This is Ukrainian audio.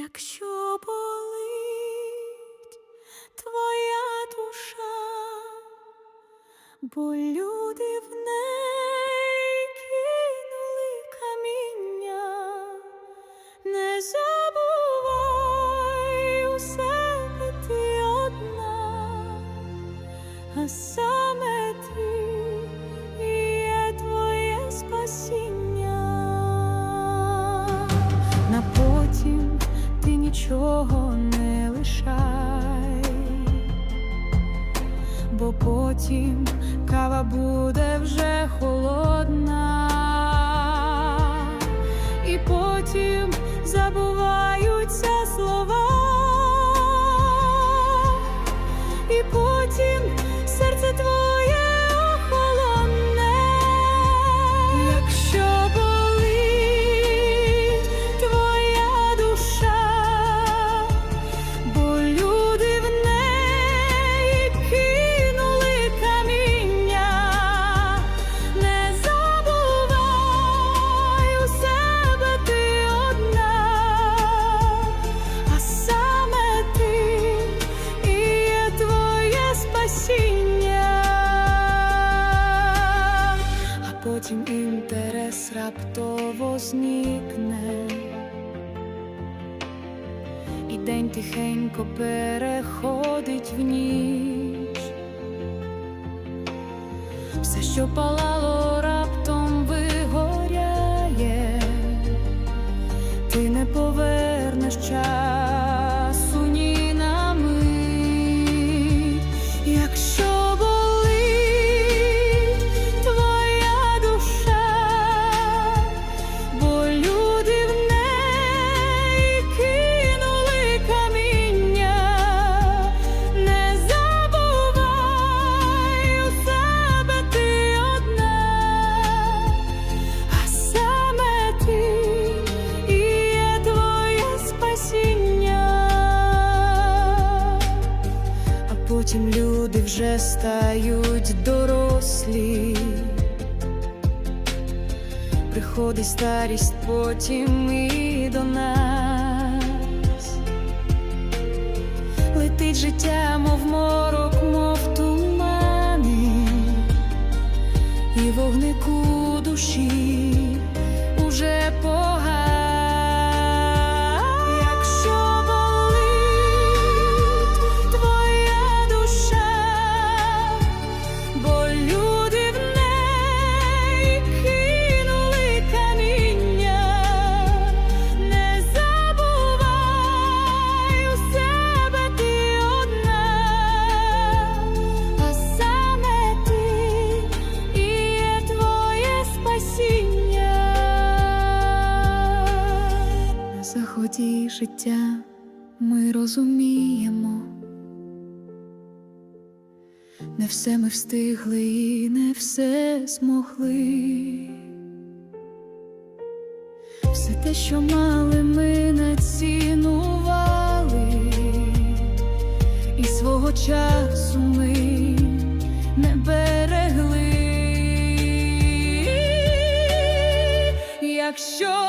Якщо болить твоя душа, бо люди в неї кинули каміння, не забувай у себе ти одна, а нічого не лишай, бо потім кава буде вже холодна, і потім забуваються слова, і потім серце твоє раптово зникне. І день тихенько переходить в ніч. Все, що палало, стають дорослі. Приходить старість потім і до нас. Летить життя, життя ми розуміємо, не все ми встигли, і не все змогли, все те, що мали, ми націнували, і свого часу ми не берегли, якщо.